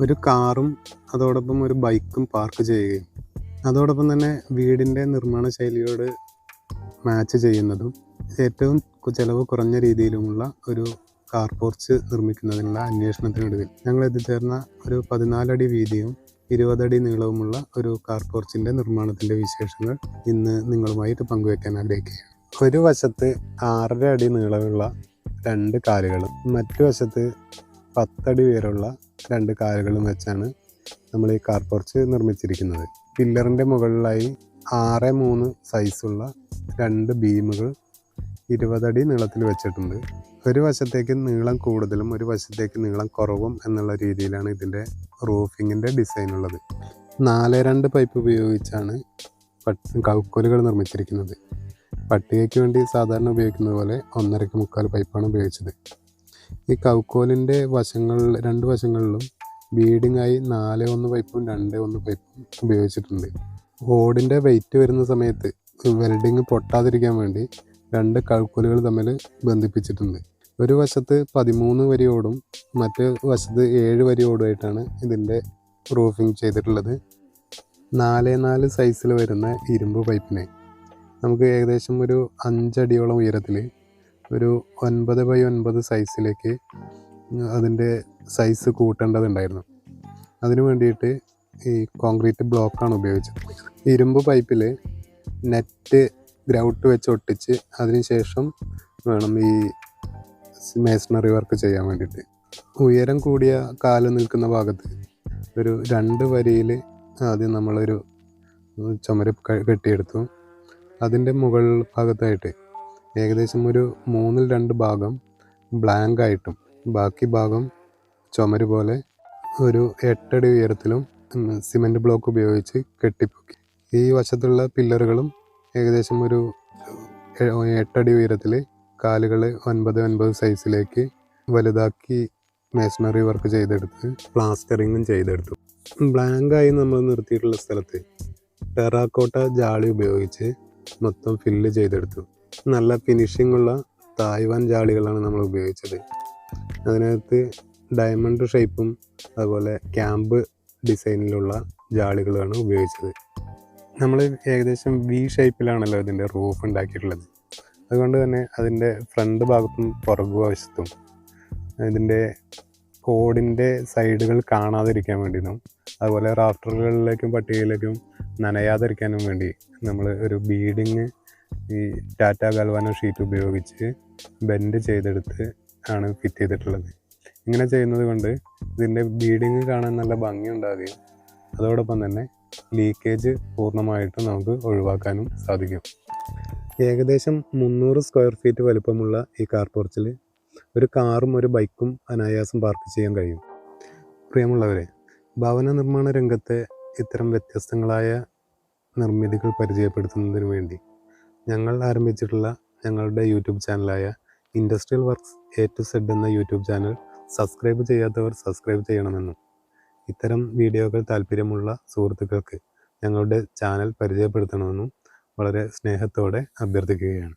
ഒരു കാറും അതോടൊപ്പം ഒരു ബൈക്കും പാർക്ക് ചെയ്യുകയും അതോടൊപ്പം തന്നെ വീടിന്റെ നിർമ്മാണ ശൈലിയോട് മാച്ച് ചെയ്യുന്നതും ഏറ്റവും ചിലവ് കുറഞ്ഞ രീതിയിലുമുള്ള ഒരു കാർ പോർച്ച് നിർമ്മിക്കുന്നതിനുള്ള അന്വേഷണത്തിനൊടുവിൽ ഞങ്ങൾ എത്തിച്ചേർന്ന ഒരു പതിനാലടി വീതിയും ഇരുപതടി നീളവുമുള്ള ഒരു കാർ പോർച്ചിന്റെ നിർമ്മാണത്തിന്റെ വിശേഷങ്ങൾ ഇന്ന് നിങ്ങളുമായിട്ട് പങ്കുവയ്ക്കാൻ ആഗ്രഹിക്കുകയാണ്. ഒരു വശത്ത് ആറര അടി നീളമുള്ള രണ്ട് കാലുകളും മറ്റു വശത്ത് പത്തടി ഉയരമുള്ള രണ്ട് കാലുകളും വെച്ചാണ് നമ്മൾ ഈ കാർ പോർച്ച് നിർമ്മിച്ചിരിക്കുന്നത്. പില്ലറിന്റെ മുകളിലായി ആറ് മൂന്ന് സൈസുള്ള രണ്ട് ബീമുകൾ ഇരുപതടി നീളത്തിൽ വെച്ചിട്ടുണ്ട്. ഒരു വശത്തേക്ക് നീളം കൂടുതലും ഒരു വശത്തേക്ക് നീളം കുറവും എന്നുള്ള രീതിയിലാണ് ഇതിന്റെ റൂഫിങ്ങിന്റെ ഡിസൈൻ ഉള്ളത്. നാല് രണ്ട് പൈപ്പ് ഉപയോഗിച്ചാണ് കൗക്കോലുകൾ നിർമ്മിച്ചിരിക്കുന്നത്. പട്ടികയ്ക്ക് വേണ്ടി സാധാരണ ഉപയോഗിക്കുന്നത് പോലെ ഒന്നരക്ക് മുക്കാൽ പൈപ്പാണ് ഉപയോഗിച്ചത്. ഈ കൗക്കോലിന്റെ വശങ്ങൾ രണ്ട് വശങ്ങളിലും ബീഡിങ്ങായി നാല് ഒന്ന് പൈപ്പും രണ്ട് ഒന്ന് പൈപ്പും ഉപയോഗിച്ചിട്ടുണ്ട്. ഓടിന്റെ വെയിറ്റ് വരുന്ന സമയത്ത് വെൽഡിങ് പൊട്ടാതിരിക്കാൻ വേണ്ടി രണ്ട് കഴുക്കോലുകൾ തമ്മിൽ ബന്ധിപ്പിച്ചിട്ടുണ്ട്. ഒരു വശത്ത് പതിമൂന്ന് വരി ഓടും മറ്റേ വശത്ത് ഏഴ് വരി ഓടുമായിട്ടാണ് ഇതിന്റെ റൂഫിംഗ് ചെയ്തിട്ടുള്ളത്. നാല് നാല് സൈസിൽ വരുന്ന ഇരുമ്പ് പൈപ്പിനെ നമുക്ക് ഏകദേശം ഒരു അഞ്ചടിയോളം ഉയരത്തിൽ ഒരു ഒൻപത് ബൈ ഒൻപത് സൈസിലേക്ക് അതിന്റെ സൈസ് കൂട്ടേണ്ടതുണ്ടായിരുന്നു. അതിനു വേണ്ടിയിട്ട് ഈ കോൺക്രീറ്റ് ബ്ലോക്കാണ് ഉപയോഗിച്ചത്. ഇരുമ്പ് പൈപ്പിൽ നെറ്റ് ഗ്രൗട്ട് വെച്ച് ഒട്ടിച്ച് അതിനുശേഷം വേണം ഈ മേസണറി വർക്ക് ചെയ്യാൻ വേണ്ടിയിട്ട്. ഉയരം കൂടിയ കാൽ നിൽക്കുന്ന ഭാഗത്ത് ഒരു രണ്ട് വരിയിൽ ആദ്യം നമ്മളൊരു ചുമര കെട്ടിയെടുത്തു. അതിന്റെ മുകൾ ഭാഗത്തായിട്ട് ഏകദേശം ഒരു മൂന്നിൽ രണ്ട് ഭാഗം ബ്ലാങ്ക് ആയിട്ടും ബാക്കി ഭാഗം ചുമര് പോലെ ഒരു എട്ടടി ഉയരത്തിലും സിമെന്റ് ബ്ലോക്ക് ഉപയോഗിച്ച് കെട്ടിപ്പൊക്കി. ഈ വശത്തുള്ള പില്ലറുകളും ഏകദേശം ഒരു എട്ടടി ഉയരത്തിൽ കാലുകൾ ഒൻപത് ഒൻപത് സൈസിലേക്ക് വലുതാക്കി മേസണറി വർക്ക് ചെയ്തെടുത്ത് പ്ലാസ്റ്ററിങ്ങും ചെയ്തെടുത്തു. ബ്ലാങ്കായി നമ്മൾ നിർത്തിയിട്ടുള്ള സ്ഥലത്ത് ടെറാക്കോട്ട ജാളി ഉപയോഗിച്ച് മൊത്തം ഫില്ല് ചെയ്തെടുത്തു. നല്ല ഫിനിഷിംഗ് ഉള്ള തായ്വാൻ ജാളികളാണ് നമ്മൾ ഉപയോഗിച്ചത്. അതിനകത്ത് ഡയമണ്ട് ഷേപ്പും അതുപോലെ ക്യാമ്പ് ഡിസൈനിലുള്ള ജാളികളാണ് ഉപയോഗിച്ചത്. നമ്മൾ ഏകദേശം വി ഷേപ്പിലാണല്ലോ ഇതിന്റെ റൂഫ് ഉണ്ടാക്കിയിട്ടുള്ളത്. അതുകൊണ്ട് തന്നെ അതിന്റെ ഫ്രണ്ട് ഭാഗത്തും പുറകു വശത്തും ഇതിന്റെ കോഡിന്റെ സൈഡുകൾ കാണാതിരിക്കാൻ വേണ്ടിയും അതുപോലെ റാഫ്റ്ററുകളിലേക്കും പട്ടികയിലേക്കും നനയാതിരിക്കാനും വേണ്ടി നമ്മൾ ഒരു ബീഡിങ് ഈ ടാറ്റ ഗൽവാനോ ഷീറ്റ് ഉപയോഗിച്ച് ബെൻഡ് ചെയ്തെടുത്ത് ആണ് ഫിറ്റ് ചെയ്തിട്ടുള്ളത്. ഇങ്ങനെ ചെയ്യുന്നത് കൊണ്ട് ഇതിന്റെ ബീഡിങ് കാണാൻ നല്ല ഭംഗി ഉണ്ടാകുകയും അതോടൊപ്പം തന്നെ ലീക്കേജ് പൂർണമായിട്ടും നമുക്ക് ഒഴിവാക്കാനും സാധിക്കും. ഏകദേശം മുന്നൂറ് സ്ക്വയർ ഫീറ്റ് വലുപ്പമുള്ള ഈ കാർ പോർച്ചിൽ ഒരു കാറും ഒരു ബൈക്കും അനായാസം പാർക്ക് ചെയ്യാൻ കഴിയും. പ്രിയമുള്ളവരെ ഭവന നിർമ്മാണ രംഗത്തെ ഇത്തരം വ്യത്യസ്തങ്ങളായ നിർമ്മിതികൾ പരിചയപ്പെടുത്തുന്നതിന് വേണ്ടി ഞങ്ങൾ ആരംഭിച്ചിട്ടുള്ള ഞങ്ങളുടെ YouTube ചാനലായ industrial works A to Z എന്ന യൂട്യൂബ് ചാനൽ സബ്സ്ക്രൈബ് ചെയ്യാത്തവർ സബ്സ്ക്രൈബ് ചെയ്യണമെന്നും ഇത്തരം വീഡിയോകൾ താല്പര്യമുള്ള സുഹൃത്തുക്കൾക്ക് ഞങ്ങളുടെ ചാനൽ പരിചയപ്പെടുത്തണമെന്നും വളരെ സ്നേഹത്തോടെ അഭ്യർത്ഥിക്കുകയാണ്.